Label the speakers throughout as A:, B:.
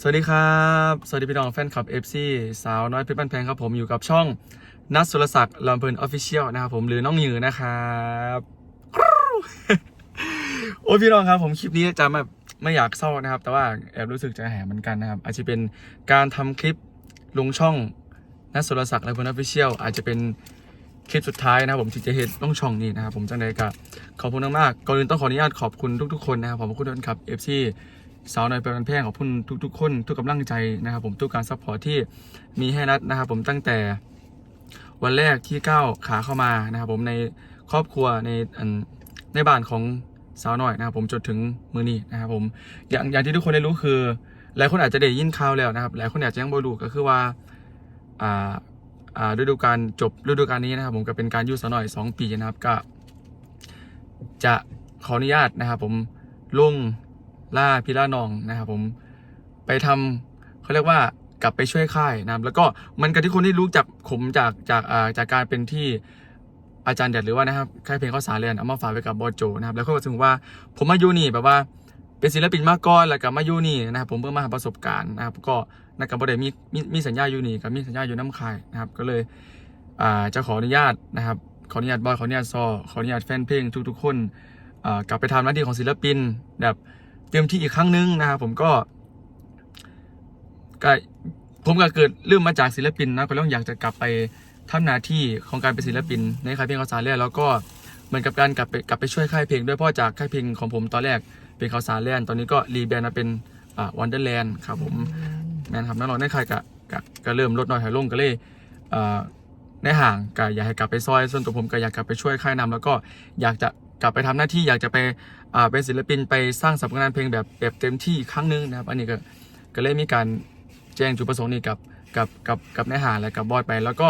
A: สวัสดีครับ สวัสดีพี่น้องแฟนคลับ FC สาวน้อยเพชรบ้านแพงครับผมอยู่กับช่องนัทสุรศักดิ์ลำเพลินออฟฟิเชียลนะครับผมหรือน้องหยือนะครับโอ้พี่น้องครับผมคลิปนี้จะไม่ไม่อยากเศร้านะครับ แต่ว่าแอบรู้สึกใจแหงเหมือนกันนะครับอาจจะเป็นการทำคลิปลงช่องนัทสุรศักดิ์ลำเพลินออฟฟิเชียลอาจจะเป็นคลิปสุดท้ายนะครับผมที่จะเห็นต้องช่องนี้นะครับผมจังใดก็ขอบคุณมากๆก่อนอื่นต้องขออนุญาตขอบคุณทุกๆคนนะครับขอบคุณทุกคนครับ FC สาวน้อยเป็นแพงขอบคุณทุกๆ คน ทุกกำลังใจนะครับ ผมทุกการซัพพอร์ตที่มีให้นัดนะครับ ผมตั้งแต่วันแรกที่ก้าวขาเข้ามานะครับผมในครอบครัวในในบ้านของสาวน้อยนะครับ ผมจนถึงมือนี้นะครับผมอย่างอย่างที่ทุกคนได้รู้คือหลายคนอาจจะได้ยินข่าวแล้วนะครับหลายคนอาจจะยังไม่รู้ก็คือว่าอ่าอ่าฤดูกาลจบฤดูกาลนี้นะครับ ผมก็เป็นการยุ่สาวน้อยสองปีนะครับก็จะขออนุญาตนะครับ ผมลง ล่าพิล่านองนะครับผมไปทำเขาเรียกว่ากลับไปช่วยค่ายนะครับแล้วก็มันกับที่คนที่รู้จักผมจากจากอ่าจากการเป็นที่อาจารย์เด็ดหรือว่านะครับค่ายเพลงข้าวสารเรียนเอามาฝากไว้กับบอโจนะครับแล้วก็ถึงว่าผมมาอยู่นี่แบบว่าเป็นศิลปินมาก่อนแล้วก็มาอยู่นี่นะครับผมเพิ่งมาหาประสบการณ์นะครับก็นักกับบอได้มีมีมีสัญญาอยู่นี่กับมีสัญญาอยู่น้ำค่ายนะครับก็เลยอ่าจะขออนุญาตนะครับขออนุญาตบอยขออนุญาตซอขออนุญาตแฟนเพลงทุกๆคนอ่ากลับไปทำหน้าที่ของศิลปินแบบ เต็มที่อีกครั้งนึงนะครับผมก็ก็ผมก็เกิดเริ่มมาจากศิลปินนะก็ต้องอยากจะกลับไปทำหน้าที่ของการเป็นศิลปินในค่ายเพลงข้าวสารแล่แล้วก็เหมือนกับการกลับไปกลับไปช่วยค่ายเพลงด้วยเพราะจากค่ายเพลงของผมตอนแรกเป็นข้าวสารแล่นตอนนี้ก็รีแบรนด์มาเป็นอ่าวันเดอร์แลนด์ครับผมแมนครับนักร้องในค่ายก็ก็ก็เริ่มลดน้อยถอยลงก็เลยเอ่อในห่างก็อยากให้กลับไปซอย ส่วนตัวผมก็อยากกลับไปช่วยค่ายนำแล้วก็อยากจะ กลับไปทำหน้าที่อยากจะไปอ่าเป็นศิลปินไปสร้างสรรค์ผลงานเพลงแบบแบบเต็มที่อีกครั้งหนึงนะครับ อันนี้ก็ก็เลยมีการแจ้งจุดประสงค์นี้กับกับกับกับนายหาและกับบอสไป แล้วก็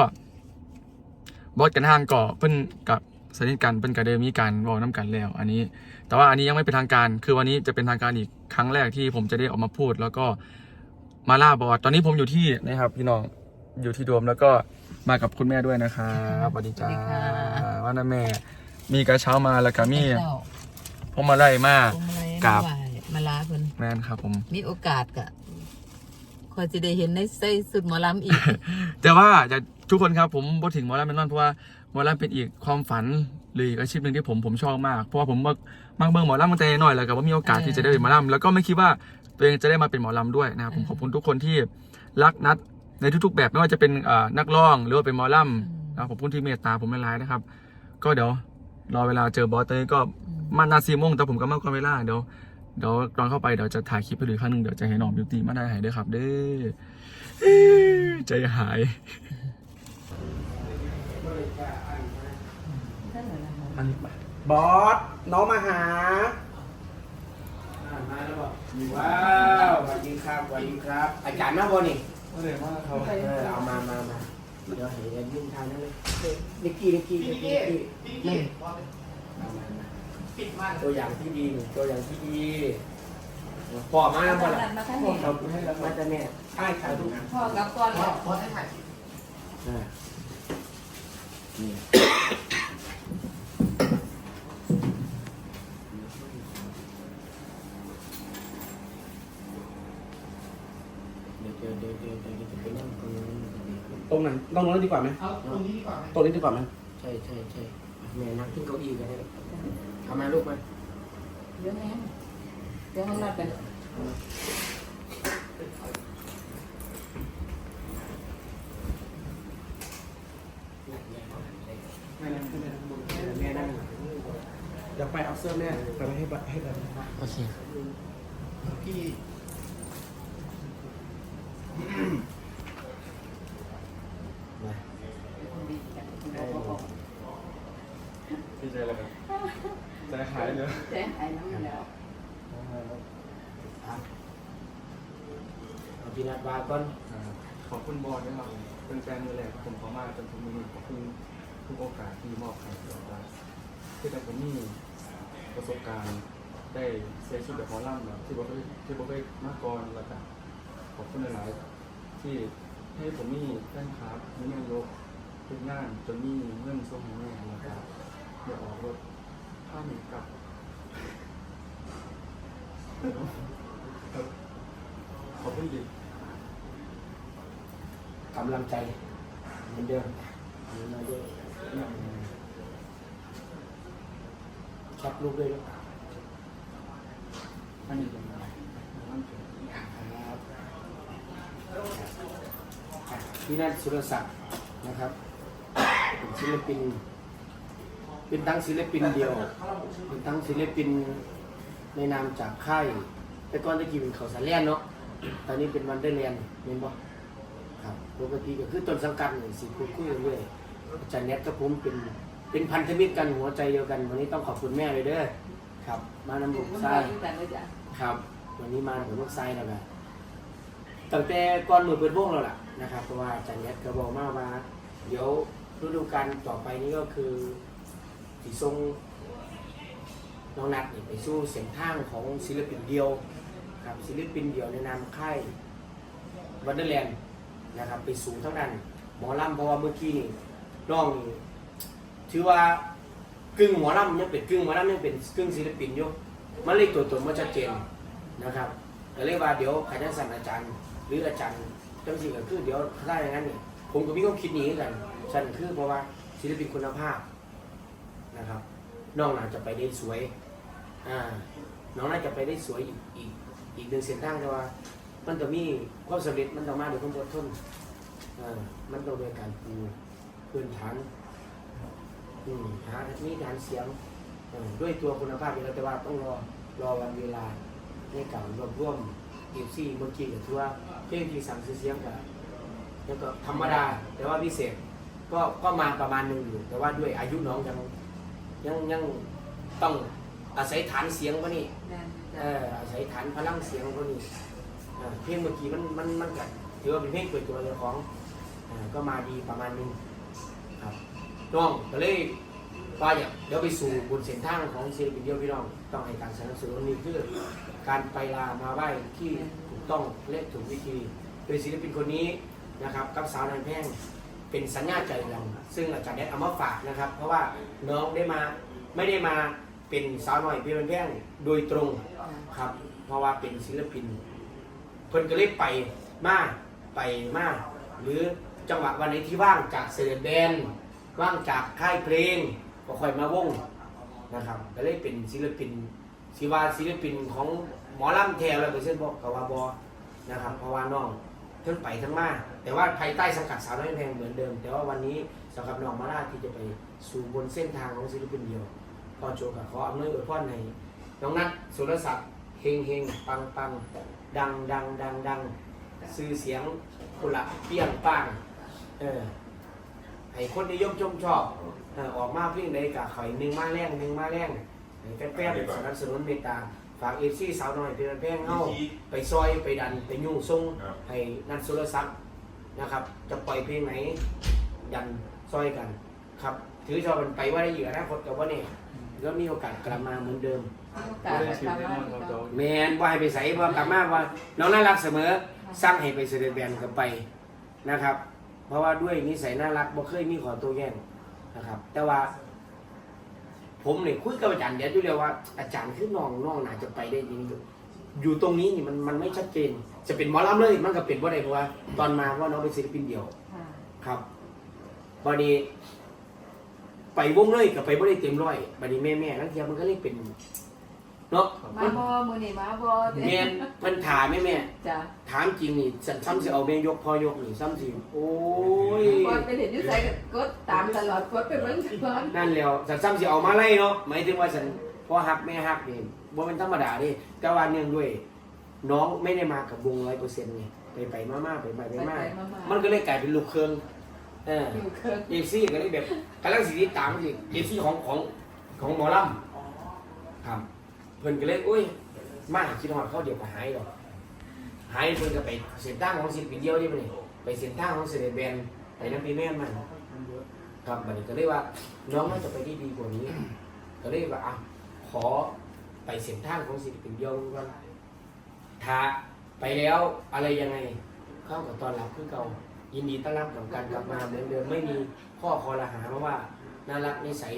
A: บอสกันห้างก็เพิ่นกับสนิทกันเพิ่นก็ได้มีการบอกน้ำกันแล้ว อันนี้ แต่ว่าอันนี้ยังไม่เป็นทางการ คือวันนี้จะเป็นทางการอีกครั้งแรกที่ผมจะได้ออกมาพูด แล้วก็มาล่าบอสตอนนี้ผมอยู่ที่นะครับ พี่น้องอยู่ที่โดมแล้วก็มากับคุณแม่ด้วยนะครับสวัสดีจ้า
B: สวัสดีค่ะ
A: ว่านะแม่ มีกระเช้ามาแล้วก็มี
B: เจ้า
A: พวงมาไล่มา
B: พวงมาลัย
A: กราบ
B: ไหว้มาลาเพิ่น
A: แม่นครับผม
B: มีโอกาสก็คอยจะได้เห็นในใส่สุดหมอลำอีก
A: แต่ว่าจะทุกคนครับผมพูดถึงหมอลำเป็นนอนเพราะว่าหมอลำเป็นอีกความฝันหรืออีกอาชีพหนึ่งที่ผมผมชอบมากเพราะว่าผมมักมักเบิ่งหมอลำมาแต่หน่อยแล้วก็ว่ามีโอกาส
B: เออ
A: ที่จะได้เป็นหมอลำแล้วก็ไม่คิดว่าตัวเองจะได้มาเป็นหมอลำด้วยนะครับผม
B: เออ
A: ขอบคุณทุกคนที่รักนัดในทุก ๆ แบบไม่ว่าจะเป็นอ่านักร้องหรือว่าเป็นหมอลำนะครับขอบคุณที่เมตตาผมไม่ร้ายนะครับ ก็เดี๋ยว รอเวลาเจอบอสตอนนี้ก็
B: อืม
A: มานาซีโมงแต่ผมก็มากกว่าเวลาเดี๋ยวเดี๋ยวตอนเข้าไปเดี๋ยวจะถ่ายคลิปให้ดูอีกครั้งหนึ่งเดี๋ยวจะให้น้องบิวตี้มาได้หายด้วยครับ เด้อใจหาย
C: บอส น้องมาหาอ่ามาแล้วบอกว้าวสวัสดีครับสวัสดีครับ อาจารย์มาบ่นี่
A: ก็เลยว่าเขา
C: เออเอามามามา เดี๋ยวเห็นกันยุ่งทางนั้นเลยนิกกี้นิกกี้นิกกี้นิกกี้เอามามาตัวอย่างที่ดีหนึ่งตัวอย่างที่ดีพอมาแล้วพอแล้ว
B: มาข้างนี้
C: เราให้เรามาจะแม่ใช่ค่ะลูก
B: พ่อกับก่อนแล้ว
C: อ่านี่เดี๋ยว เดี๋ยวเดี๋ยวเดี๋ยวเดี๋ยวจะไปนั่งตรงนั้นตรงไหนตรงนั้นดีกว่าไหม
D: เอาตรงนี้ดีกว่าไหม
C: ตรงนี้ดีกว่าไหมใช่ใช่ใช่แม่นั่งขึ้นเก้าอี้กันได้เอามาลูกมา
B: เดี๋ยวแม่เดี๋ยวห้องนัดกัน
C: แม่นั่งขึ้นแม่นั่งบนแม่นั่งเดี๋ยวไปเอาเสื้อแม่ไปให้บัตรให้บัตร
A: โอเค
D: พี่
A: ดีใจเลยครับใจหายเลย
B: แจ้งหายน้ำแล้ว
C: เอาพี่นัดวาก่อน
A: ขอบคุณบอสด้วยครับเป็นแฟนมือแรกผมขอมาจนถึงมือนี้ขอบคุณทุกโอกาสที่มอบให้กับเราที่แต่ผมมีประสบการณ์ได้เสียชีวิตแบบหมอลำแบบที่บอกเคยที่บอกเคยมาก่อนแล้วก็ ขอบคุณหลายๆที่ให้ผมมีแฟนคลับมีแม่ยกทุกงานจนมีเงินส่งให้แม่แล้วก็เดี๋ยวออกรถผ้าหมีกลับขอบคุณ
C: กำลังใจเหมือนเดิมมีมาด้วยแคปรูปด้วยนะครับพี่นั ทสุรศักดิ์นะครับเป็นศิลปิน เป็นทั้งศิลปินเดียว เป็นทั้งศิลปินในนามจากค่าย แต่ก่อนตะกี้เป็นเขาสารแลนเนาะ ตอนนี้เป็นวันเดอร์แลนด์เห็นบ่ครับปกติก็คือต้นสังกัดนี่สิคุยคุยเรื่อยอาจารย์เน็ตกับผมเป็นเป็นพันธมิตรกันหัวใจเดียวกัน วันนี้ต้องขอบคุณแม่เลยเด้อครับ มานำบุก
B: มัน
C: ทรา
B: ย
C: ครับ วันนี้มาผมลูกไซแล้วกันตั้งแต่ก่อนมือเปิดวงแล้วล่ะ นะครับ เพราะว่าอาจารย์เน็ตก็บอกมาว่า เดี๋ยวฤดูกาลต่อไปนี้ก็คือสีทรงน้องนัดไปสู้เสียงทางของศิลปินเดียวครับศิลปินเดียวในนามค่ายวันเดอร์แลนด์นะครับไปสูงเท่านั้นหมอลำเพราะว่าเมื่อกี้นี่น้องนี่ถือว่ากึ่งหมอลำยังเป็นกึ่งหมอลำยังเป็นกึ่งศิลปินอยู่มันเลยตัวตนมันชัดเจนนะครับก็เลยว่าเดี๋ยวใครจะสั่งอาจารย์ หรืออาจารย์ จังสิ่งก็คือเดี๋ยวถ้าอย่างนั้นนี่ผมก็มีความคิดนี้กันฉันคือเพราะว่าศิลปินคุณภาพนะครับน้องน่าจะไปได้สวยอ่าน้องน่าจะไปได้สวยอีกอีกอีกหนึ่งเส้นทางแต่ว่า มันจะมีความสำเร็จมันต้องมาด้วยความอดทนอ่ามันต้องด้วยการปูพื้นฐานอืมหามีการเสียงด้วยตัวคุณภาพอยู่แล้วแต่ว่าต้องรอรอวันเวลาในการรวบรวมเอฟซีเมื่อกี้ก็ถือว่า เพลงที่สั่งซื้อเสียงกับแล้วก็ธรรมดา แต่ว่าพิเศษก็ก็มาประมาณหนึ่งอยู่ แต่ว่าด้วยอายุน้องยังยังยังต้องอาศัยฐานเสียงก็นี่
B: แม่น
C: เอ
B: จ้ะ
C: ออาศัยฐานพลังเสียงคนนี้อ่าเพลงเมื่อกี้มันมันมันก็ถือว่าเป็นเพลงเปิดตัวเจ้าของอ่าก็มาดีประมาณนึงครับน้องก็เลยว่าอยากเดี๋ยวไปสู่บนเส้นทางของศิลปินเดียวพี่น้องต้องให้การสนับสนุนนี่คือการไปลามาไหว้ที่ถูก ต้องและถูกวิธี โดยศิลปินคนนี้นะครับกับสาวนางแพงเป็นสัญญาใจกันซึ่งอาจารย์ได้เอามาฝากนะครับ เพราะว่าน้องได้มาไม่ได้มาเป็นสาวน้อยเพียงแพงโดยตรงครับ เพราะว่าเป็นศิลปินเพิ่นก็เลยไปมากไปมาก หรือจังหวะวันไหนที่ว่างจากเสด็จแบนว่างจากค่ายเพลงก็ค่อยมาวงนะครับก็เลยเป็นศิลปินศิวาศิลปินของ หมอลำแทวแล้วก็เช่นบอกกบว่าบอนะครับเพราะว่าน้องทั้งไปทั้งมาแต่ว่าภายใต้สังกัดสาวน้อยแพงเหมือนเดิม แต่ว่าวันนี้สำหรับน้องมาลาที่จะไปสู่บนเส้นทางของศิลปินเดียวพอโจกับขออำนวยอวยพรในน้องนัทสุรศักดิ์เฮงเฮงปังปังดังดังดังดังซื้อเสียงกุละเปี้ยงปังเออให้คนนิยมชมชอบออกมาเพียงใดกับข่อยหนึ่งมาแรงหนึ่งมาแรงให้แป้นๆสนับสนุนเมตตา ฝากเอฟซีสาวน้อยเป็นแป้งเฮาไปซอยไปดันไปยุ่งทรงให้นัทสุรศักดิ์นะครับ จะปล่อยเพลงไหนดันซอยกัน ครับ ถือชอบมันไปว่าได้อยู่อนาคตกับว่าเนี่ยก็มีโอกาสกลับมาเหมือนเดิม
B: โอกาสทำมาอีกแล้ว
C: แมนว่าให้ไปใส่ว่ากลับมาว่า น้องน่ารักเสมอสร้างให้ไปเสด็จแบนกับไปนะครับ เพราะว่าด้วยนิสัยน่ารักบ่เคยมีขอตัวแย่งนะครับ แต่ว่า ผมเนี่ยคุยกับอาจารย์เดี๋ยวดูเลยว่าอาจารย์คือน้องน้องน่าจะไปได้จริงอยู่อยู่ตรงนี้นี่มันมันไม่ชัดเจน จะเป็นหมอลำเลยมันก็เป็นว่าได้เพราะว่า ตอนมาเพราะว่าน้องเป็นศิลปินเดียว
B: ค่ะ
C: ครับบัดนี้ ไปวงเลยกับไปบ่ได้เต็มร้อยบัดนี้แม่แม่ๆนักเทียมันก็เลยเป็น เนาะ
B: มาบ่มื้อนี้มาบ่
C: แม่นเพิ่นถามแม่แม่
B: จ้ะ
C: ถามจริงนี่ฉันซ้ำสิเอาแม่ยกพอยกนี่ซ้ำสิโอ้ย
B: กดไปเห็นอยู่ไสก็กดตามตลอดกดไปเบิ่งก่อน
C: นั่นแล้วฉันซ้ำสิเอามาไล่เนาะหมายถึงว่าฉันพอฮักแม่ฮักนี่บ่เป็นธรรมดาเดิแต่ว่าเนื่องด้วย น้องไม่ได้มากับวง100%ไงไปไปๆมาๆไปไปๆ
B: ไป
C: มา
B: ไป
C: ๆ
B: มา
C: มันก็เลยกลายเป็นลูกเครื่องเออ
B: ๆอยู่เครื่อง
C: เอฟซีก็เลยแบบกำลังสิติดตามสิเอฟซีของของของหมอลำครับ เพิ่นก็เลยอุ้ยมาคิดฮอดเขาเดี๋ยวก็หายหรอกหายเพิ่นก็ไปเส้นทางของศิลปินเดียวนี่มันนี่ไปเส้นทางของเซเลบแบนไปน้ำปีแม่มันครับบัดนี้ก็เลยว่าน้องน่าจะไปได้ดีกว่านี้ ก็เลยว่าอะขอไปเส้นทางของศิลปินเดียวก่อนถ้าไปแล้วอะไรยังไงเข้ากับตอนรับคือเก่ายินดีต้อนรับกับการกลับมาเหมือนเดิมไม่มีข้อคอรหาเพราะว่าน่ารักนิสัย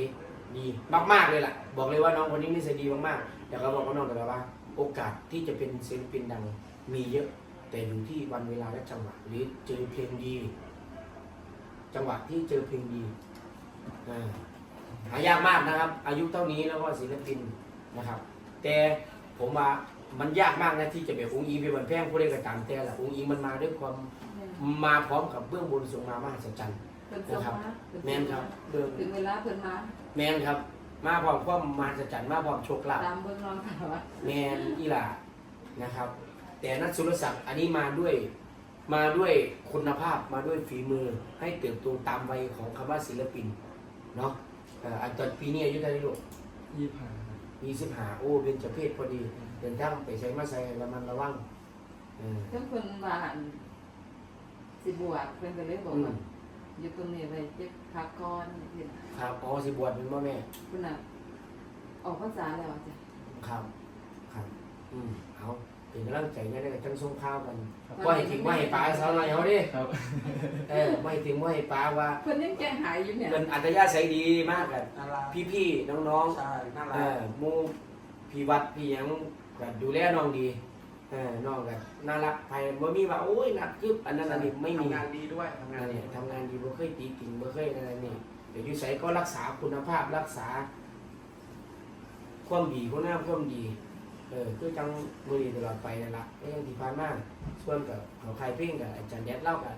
C: ดีมากๆเลยล่ะ บอกเลยว่าน้องคนนี้นิสัยดีมากๆ แต่ก็บอกกับน้องแต่ละว่า โอกาสที่จะเป็นศิลปินดังมีเยอะ แต่อยู่ที่วันเวลาและจังหวะหรือเจอเพลงดี จังหวะที่เจอเพลงดีอ่าหายากมากนะครับ อายุเท่านี้แล้วก็ศิลปินนะครับ แต่ผมว่ามันยากมากนะที่จะแบบองค์อิงเป็นวันแพงผู้เล่นกระตามแต่ละองค์อิงมันมาด้วยความมาพร้อมกับเบื้องบนทรงมามหัศจรรย์
B: เพิ่นส่งมาเพิ่น
C: แมนครับเดิม
B: ถึงเวลาเพิ่นมา
C: แมนครับ มาพร้อมความมหัศจรรย์มาพร้อมโชคลาภ
B: ตามเบิ่งน้องค่ะว่า
C: แมนอีหลานะครับ แต่นัทสุรศักดิ์อันนี้มาด้วยมาด้วยคุณภาพมาด้วยฝีมือให้เติบโตตามวัยของคำว่าศิลปินเนาะเอ่ออันตอนปีนี้อายุเท่าไหร่ลูก
A: ยี่สิบห้าครับ
C: ยี่สิบห้าโอ้เป็นเจเพศพอดี เดินทางไปใช้มาใช้ระมันระวังเออ
B: เพิ่นเพิ่นว่าอั่นสิบวกเพิ่นก็เลยบอก
C: อื
B: ว่าม อยู่ตรงนี้ไว้เจ็บพักก่อนเพิ่น
C: ครับอ๋อสิบวชเป็นพ่อแม่
B: เพิ่นน่ะออกพรรษาแล้วจ้ะ
C: ครับ ครับ อืมเอาเป็นกำลังใจเนี่ยได้กับจังส่งข้าวกัน
A: ครับ
C: ว่าให้ถึงว่าให้ปลาสาวน้อยเขาดิ
A: ครับ
C: เออไม่ถึงว่าให้ปลาว่า
B: เพิ่นยังแก้หายอยู่เนี่ย
C: เงินอัตยาศัยดีมากกัน
D: น่ารัก
C: พี่ๆน้องๆ
D: ใช่น่า
C: เอ
D: รัก
C: อหมูพี่วัดพี่หยังก็ดูแลน้องดี เออน้องก็น่ารักภายบ่มีว่าโอ้ยนัดกึบอันนั้นอันนี้ไม่มี
D: ทำงานดีด้วยทำงาน
C: นั่น
D: ดี
C: แหละทำงานดีบ่เคยตีกิ่งบ่เคยอะไรนี่เดี๋ยวอยู่ไสก็รักษาคุณภาพรักษา ความดีคุณงามความดี เออคือจังมือดีตลอดไปนั่นล่ะก็ยังที่ผ่านมาส่วนกับเขาใครเพ่งกับอาจารย์แดดเล่ากัน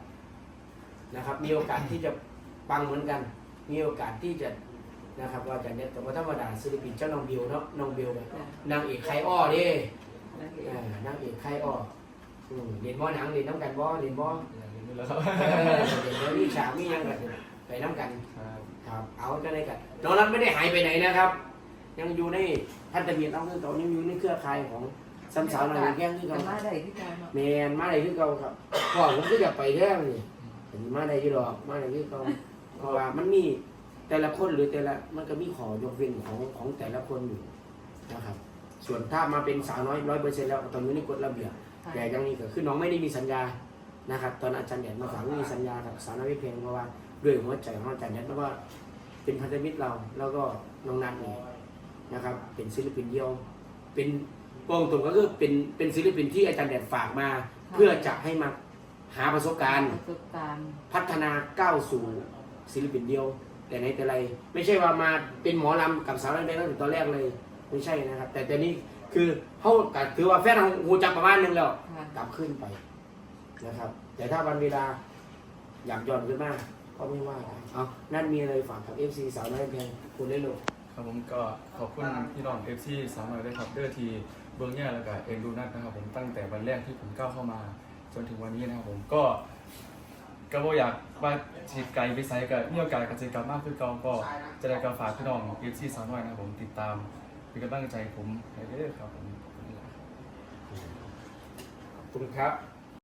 C: นะครับ มีโอกาสที่จะปังเหมือนกัน มีโอกาสที่จะนะครับว่าอาจารย์แดดแต่ว่าธรรมดาศิลปินเจ้าน้องบิวเนาะน้องบิวเนี่ย
B: จ้ะ
C: นางเอกไคอ้อเด้
B: แล้วก็
C: เออ นางเอกไคอ้ออืมเรียนบ่หนังเรียนน้ำกันบ่เรียนบ่
A: อย่างนี้แล้วครับ
C: เออเรียนบ่มีฉากมีหยังกันไปน้ำกัน
A: ครับ
C: ครับ เอาจะได้กันน้องรัฐไม่ได้หายไปไหนนะครับ ยังอยู่ในพันธมิตรเอาคือเก่ายังอยู่ในเครือข่ายของสามสาวนาแก้งคือ
B: กั
C: เก่าน
B: มาได้ที่การเนาะ
C: แมนมาได้คือเก่าครับพ่อผมก็อยากไปแท้นี่แต่มาได้อยี่ดอกมาได้คือเก่าเพราะว่ามันมีแต่ละคนหรือแต่ละมันก็มีขอยกเว้นของของแต่ละคนอยู่นะครับ ส่วนถ้ามาเป็นสาวน้อยร้อยเปอร์เซ็นต์แล้วตอนนี้นี่กฎระเบียบ
B: ค่ะ
C: แต่ยังนี้ก็คือน้องไม่ได้มีสัญญานะครับตอนอาจารย์แดดมาฝากไม่มีสัญญากับสาวน้อยเพลงเพราะว่าด้วยหัวใจของอาจารย์แดดเพราะว่าเป็นพันธมิตรเราแล้วก็น้องนัทนี่นะครับ เป็นศิลปินเดียว เป็นโปร่งตรงก็คือเป็นเป็นศิลปินที่อาจารย์แดดฝากมา เพื่อจะให้มาหาประสบการณ์
B: ประสบการณ์
C: พัฒนาก้าวสู่ศิลปินเดียว แต่ในแต่ไรไม่ใช่ว่ามาเป็นหมอลำกับสาวน้อยเพลงตั้งแต่ตอนแรกเลย ไม่ใช่นะครับ แต่ตอนนี้คือเขาก็ถือว่าแฟนของหูจักประมาณนึงแล้ว
B: ค่ะ
C: กลับขึ้นไปนะครับ แต่ถ้าวันเวลาอยากย้อนขึ้นมาก็ไม่ว่ากันเอานั่นมีอะไรฝากกับ FC สาวน้อยเพลงคุณได้ลง
A: ครับผมก็ขอบคุณพี่น้องเอฟซีสาวน้อยด้วยครับเด้อทีเบื้องแย่แล้วก็เอ็นดูนัทนะครับผมตั้งแต่วันแรกที่ผมก้าวเข้ามา จนถึงวันนี้นะครับผมก็ก็บ่อยากว่าสิไกลไปไสก็มีโอกาสก็จะกลับมากคือเก่าก็จะได้กาฝากพี่น้องเอฟซีสาวน้อยนะครับผมติดตาม เป็นกำลังใจผมให้เด้อครับผมขอบคุณครับ
C: ขอบคุณครับ